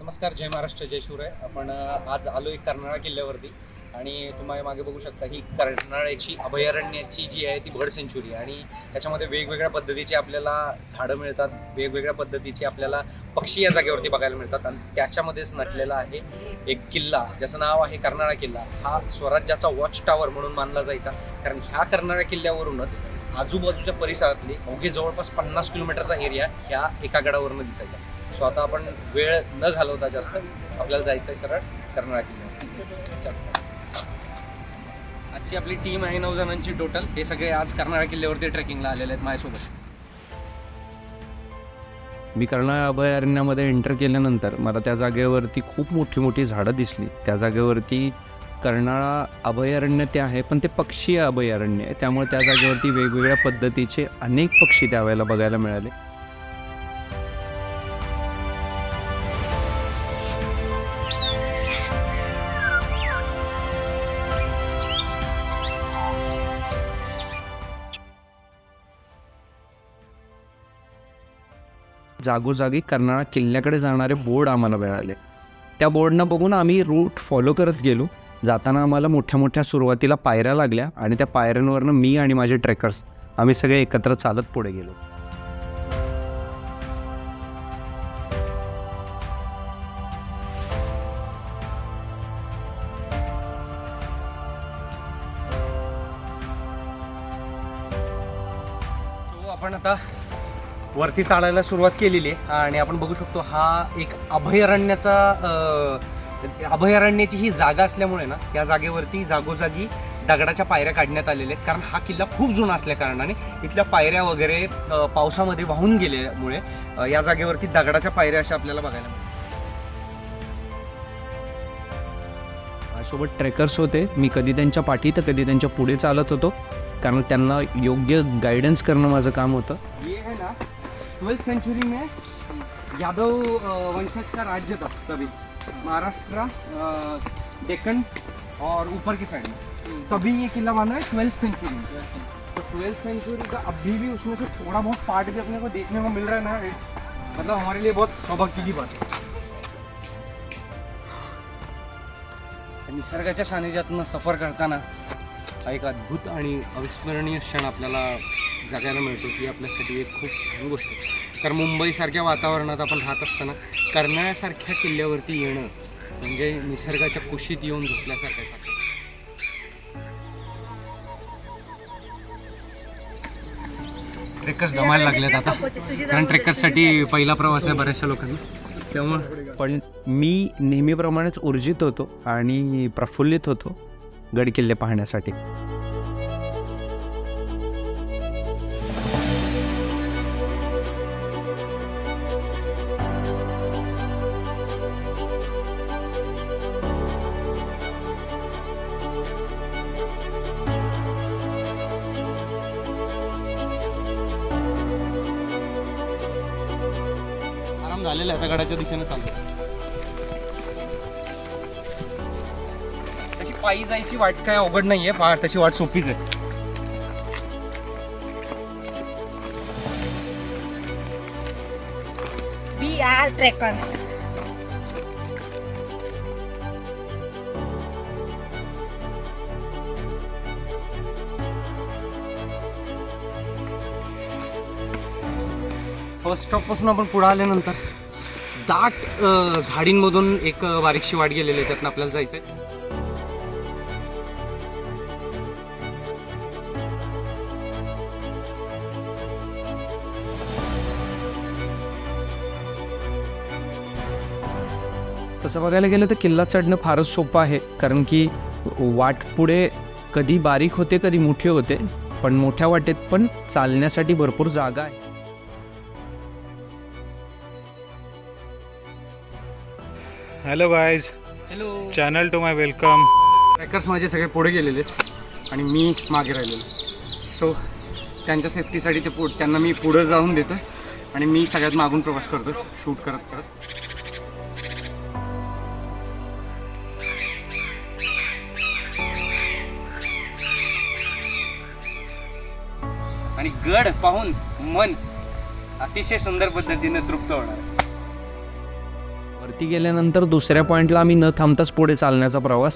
नमस्कार जय महाराष्ट्र जय शिवराय. आपण आज आलो एक कर्नाळा किल्ल्यावरती आणि तुम्हाला मागे बघू शकता ही कर्नाळ्याची अभयारण्याची जी आहे ती बर्ड सेंच्युरी आणि त्याच्यामध्ये वेगवेगळ्या पद्धतीचे आपल्याला झाडं मिळतात वेगवेगळ्या पद्धतीचे आपल्याला पक्षी या जागेवरती बघायला मिळतात आणि त्याच्यामध्येच नटलेला आहे एक किल्ला ज्याचं नाव आहे कर्नाळा किल्ला. हा स्वराज्याचा वॉच टॉवर म्हणून मानला जायचा. कारण ह्या कर्नाळा किल्ल्यावरूनच आजूबाजूच्या परिसरातले अवघे जवळपास पन्नास किलोमीटरचा एरिया ह्या एका गडावरनं दिसायचा सो आता आपण वेळ न घालवता जास्त आपल्याला जायचं आहे सरळ कर्नाळा किल्ल्यावर आजची आपली टीम आहे नऊ जणांची टोटल हे सगळे आज कर्नाळा किल्ल्यावरती ट्रेकिंगला आलेले आहेत माझ्यासोबत. मी कर्नाळ अभयारण्यामध्ये एंटर केल्यानंतर मला त्या जागेवरती खूप मोठी मोठी झाडं दिसली. त्या जागेवरती कर्नाळा अभयारण्य ते आहे पण ते पक्षी अभयारण्य आहे. त्यामुळे त्या जागेवरती वेगवेगळ्या पद्धतीचे अनेक पक्षी त्यावेळेला बघायला मिळाले. जागोजागी कर्नाळा किल्ल्याकडे जाणारे बोर्ड आम्हाला मिळाले. त्या बोर्डनं बघून आम्ही रूट फॉलो करत गेलो. जाताना आम्हाला मोठ्या मोठ्या सुरुवातीला पायऱ्या लागल्या आणि त्या पायऱ्यांवरनं मी आणि माझे ट्रेकर्स आम्ही सगळे एकत्र चालत पुढे गेलो. वरती चालायला सुरुवात केलेली आहे. आणि आपण बघू शकतो हा एक अभयारण्याचा अभयारण्याची ही जागा असल्यामुळे ना या जागेवरती जागोजागी दगडाच्या पायऱ्या काढण्यात आलेल्या आहेत. कारण हा किल्ला खूप जुना असल्या कारणाने इथल्या पायऱ्या वगैरे पावसामध्ये वाहून गेल्यामुळे या जागेवरती दगडाच्या पायऱ्या अशा आपल्याला बघायला मिळतात. माझ्यासोबत ट्रेकर्स होते. मी कधी त्यांच्या पाठी तर कधी त्यांच्या पुढे चालत होतो. कारण त्यांना योग्य गायडन्स करणं माझं काम होतं. ट्वेल्थ सेंचुरी में यादव वंशज का राज्य था तभी। महाराष्ट्र डेक्कन और ऊपर की साइड में। तभी ये किला बना है ट्वेल्थ सेंचुरी में। तो ट्वेल्थ सेंचुरी का अभी भी उसमें से थोड़ा बहुत पार्ट भी अपने को देखने को मिल रहा है ना इट्स मतलब हमारे लिए बहुत सौभाग्य की बात है। निसर्गाच्या सानिध्यातून सफर करताना हा एक अद्भुत आणि अविस्मरणीय क्षण आपल्याला जगायला मिळतो ही आपल्यासाठी एक खूप छान गोष्ट. आहे कारण मुंबईसारख्या वातावरणात आपण राहत असताना कर्नाळ्यासारख्या किल्ल्यावरती येणं म्हणजे निसर्गाच्या कुशीत येऊन झोपल्यासारखं आहे. ट्रेकर्स दमायला लागलेत आता. कारण ट्रेकर्ससाठी पहिला प्रवास आहे बऱ्याचशा लोकांना. त्यामुळं पण मी नेहमीप्रमाणेच ऊर्जित होतो आणि प्रफुल्लित होतो गडकिल्ले पाहण्यासाठी. आराम झालेला आहे. आता गडाच्या दिशेने चालतो तशी पायी जायची वाट काय अवघड नाहीये. तशी वाट सोपीच आहे. We are trekkers. फर्स्ट स्टॉपपासून आपण पुढे आल्यानंतर दाट झाडींमधून एक बारीकशी वाट गेलेली आहे त्यातनं आपल्याला जायचं आहे तसं बघायला गेलं तर किल्ला चढणं फारच सोपं आहे कारण की वाट पुढे कधी बारीक होते कधी मोठे होते पण मोठ्या वाटेत पण चालण्यासाठी भरपूर जागा आहे. Hello guys hello channel to my welcome trekkers माझे सगळे पुढे गेलेले आणि मी मागे राहिलेलो सो त्यांच्या सेफ्टीसाठी ते पुढ त्यांना मी पुढं जाऊन देतो आणि मी सगळ्यात मागून प्रवास करतो शूट करत करत. आणि गड पाहून मन अतिशय सुंदर पद्धतीने तृप्त होणार वरती गेल्यानंतर दुसऱ्या पॉईंटला आम्ही न थांबताच पुढे चालण्याचा प्रवास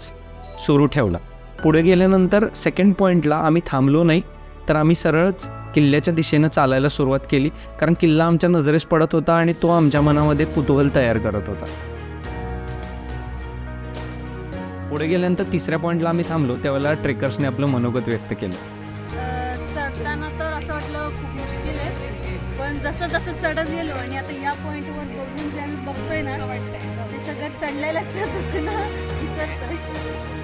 सुरू ठेवला. पुढे गेल्यानंतर सेकंड पॉईंटला आम्ही थांबलो नाही तर आम्ही सरळच किल्ल्याच्या दिशेनं चालायला सुरुवात केली कारण किल्ला आमच्या नजरेस पडत होता आणि तो आमच्या मनामध्ये कुतूहल तयार करत होता. पुढे गेल्यानंतर तिसऱ्या पॉईंटला आम्ही थांबलो त्यावेळेला ट्रेकर्सने आपलं मनोगत व्यक्त केलं. चढताना तर असं वाटलं खूप मुश्किल आहे पण जसं जसं चढत गेलो आणि आता या पॉईंटवर बघून चढलेल्याचं दुखणं विसरतोय.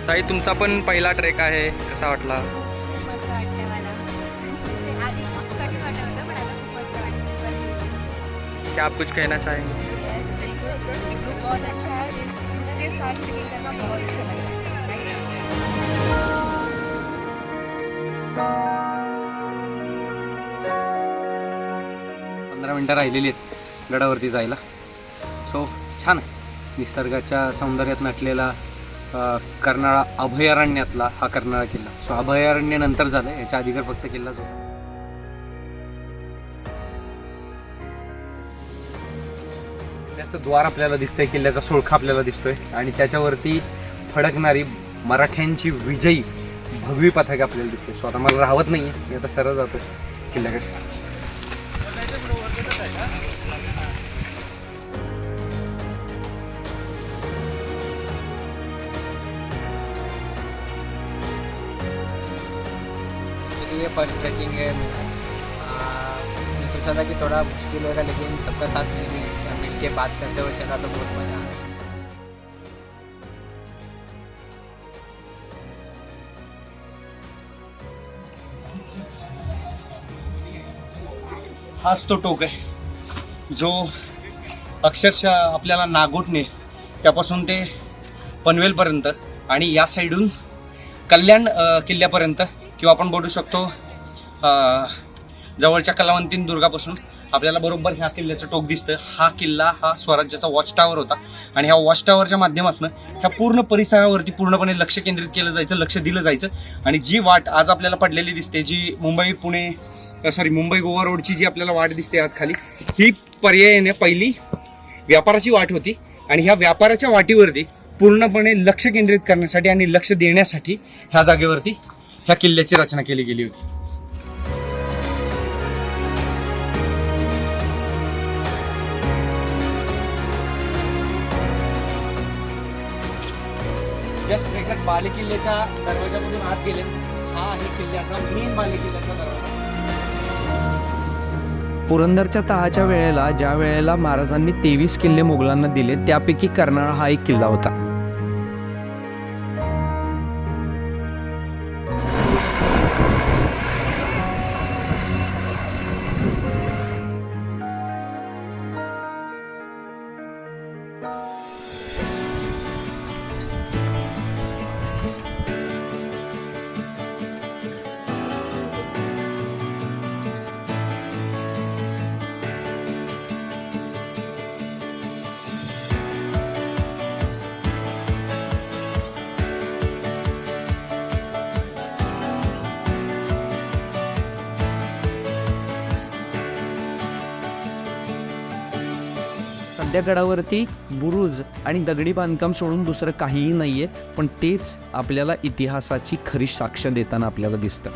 ताई तुमचा पण पहिला ट्रेक आहे. कसा वाटला? खूप मस्त वाटतं मला. ते आधी खूप कठीण वाटत होतं पण आता खूप मस्त वाटतं क्या आप कुछ कहना चाहेंगे यस बिल्कुल. ये ग्रुप बहुत अच्छा है इसके साथ ट्रेकिंग करना बहुत अच्छा लग रहा पंधरा मिनटं राहिलेली आहेत गडावरती जायला. सो छान आहे. निसर्गाच्या सौंदर्यात नटलेला कर्नाळा अभयारण्यातला हा कर्नाळा किल्ला. सो अभयारण्य नंतर झालं याच्या अधिकार फक्त किल्लाच होता. किल्ल्याचं द्वार आपल्याला दिसतंय किल्ल्याचा सुळखा आपल्याला दिसतोय. आणि त्याच्यावरती फडकणारी मराठ्यांची विजयी भगवी पथक आपल्याला दिसते सो आता मला राहत नाही मी आता सरळ जातो किल्ल्याकडे. लिए फर्स्ट ट्रैकिंग है मेरा। आ, सोचा था कि थोड़ा मुश्किल होगा लेकिन सबका साथ मिल मिल के बात करते हुए चला तो बहुत मज़ा आया। हाच तो टोक आहे. जो अक्षरशः आपल्याला नागोटणे त्यापासून ते पनवेलपर्यंत आणि या साईडून कल्याण किल्ल्यापर्यंत किंवा आपण बोलू शकतो जवळच्या कलावंतीन दुर्गापासून. आपल्याला बरोबर ह्या किल्ल्याचं टोक दिसतं. हा किल्ला हा स्वराज्याचा वॉच टावर होता. आणि ह्या वॉच टावरच्या माध्यमातून ह्या पूर्ण परिसरावरती पूर्णपणे लक्ष केंद्रित केलं जायचं लक्ष दिलं जायचं. आणि जी वाट आज आपल्याला पडलेली दिसते जी मुंबई पुणे सॉरी मुंबई गोवा रोडची जी आपल्याला वाट दिसते आज खाली ही पर्यायाने पहिली व्यापाराची वाट होती. आणि ह्या व्यापाराच्या वाटीवरती पूर्णपणे लक्ष केंद्रित करण्यासाठी आणि लक्ष देण्यासाठी ह्या जागेवरती ह्या किल्ल्याची रचना केली गेली होती. जस्ट ट्रेकर बालेकिल्ल्याच्या दरवाजामधून आत गेले हा आहे किल्ल्याचा मेन बालेकिल्ल्याचा दरवाजा. पुरंदरच्या तहाच्या वेळेला ज्या वेळेला महाराजांनी तेवीस किल्ले मोगलांना दिले त्यापैकी कर्नाळा हा एक किल्ला होता. Bye. सध्या गडावरती बुरुज आणि दगडी बांधकाम सोडून दुसरं काहीही नाही आहे पण तेच आपल्याला इतिहासाची खरी साक्ष देताना आपल्याला दिसतं.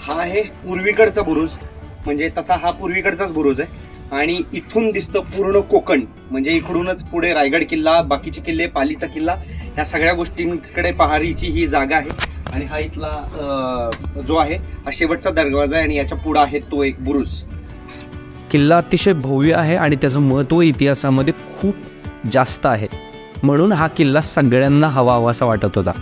हा आहे पूर्वीकडचा बुरुज. म्हणजे तसा हा पूर्वीकडचाच बुरुज आहे. आणि इथून दिसतं पूर्ण कोकण. म्हणजे इकडूनच पुढे रायगड किल्ला बाकीचे किल्ले पालीचा किल्ला ह्या सगळ्या गोष्टींकडे पहारीची ही जागा आहे. आणि हा इथला जो आहे हा शेवटचा दरवाजा आहे आणि याच्या पुढं आहे तो एक बुरुज. किल्ला अतिशय भव्य आहे आणि त्याचं महत्त्व इतिहासामध्ये खूप जास्त आहे. म्हणून हा किल्ला सगळ्यांना हवा हवासा वाटत होता.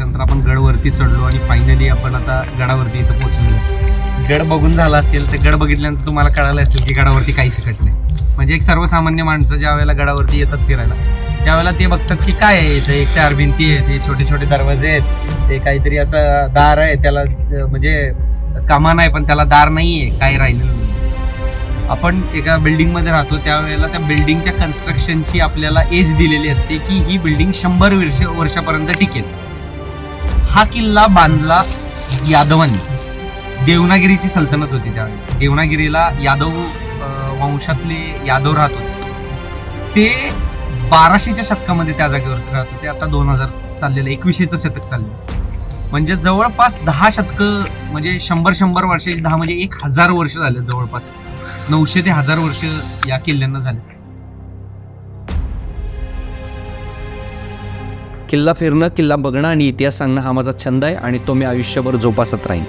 त्याच्यानंतर आपण गडवरती चढलो आणि फायनली आपण आता गडावरती इथं पोहोचलो गड बघून झाला असेल तर गड बघितल्यानंतर तुम्हाला कळालं असेल की गडावरती काही शिकत नाही. म्हणजे एक सर्वसामान्य माणसं ज्या वेळेला गडावरती येतात फिरायला त्यावेळेला ते बघतात की काय आहे इथं? एक चार भिंती आहेत हे छोटे छोटे दरवाजे आहेत ते काहीतरी असं दार आहे त्याला म्हणजे कामा नाही पण त्याला दार नाही आहे काय राहिलेलं नाही. आपण एका बिल्डिंगमध्ये राहतो त्यावेळेला त्या बिल्डिंगच्या कन्स्ट्रक्शनची आपल्याला एज दिलेली असते की ही बिल्डिंग शंभर वर्ष वर्षापर्यंत टिकेल. हा किल्ला बांधला यादवांनी. देवनागिरीची सल्तनत होती त्यावेळी. देवनागिरीला यादव वंशातले यादव राहत होते. ते बाराशेच्या शतकामध्ये त्या जागेवर राहत होते. आता दोन हजार चाललेलं एकविशेचं शतक चाललं. म्हणजे जवळपास दहा शतकं म्हणजे शंभर शंभर वर्षाची दहा म्हणजे एक हजार वर्ष झाले जवळपास. नऊशे ते हजार वर्ष या किल्ल्यांना झाले. किल्ला फिरणं किल्ला बघणं आणि इतिहास सांगणं हा माझा छंद आहे आणि तो मी आयुष्यभर जोपासत राहीन.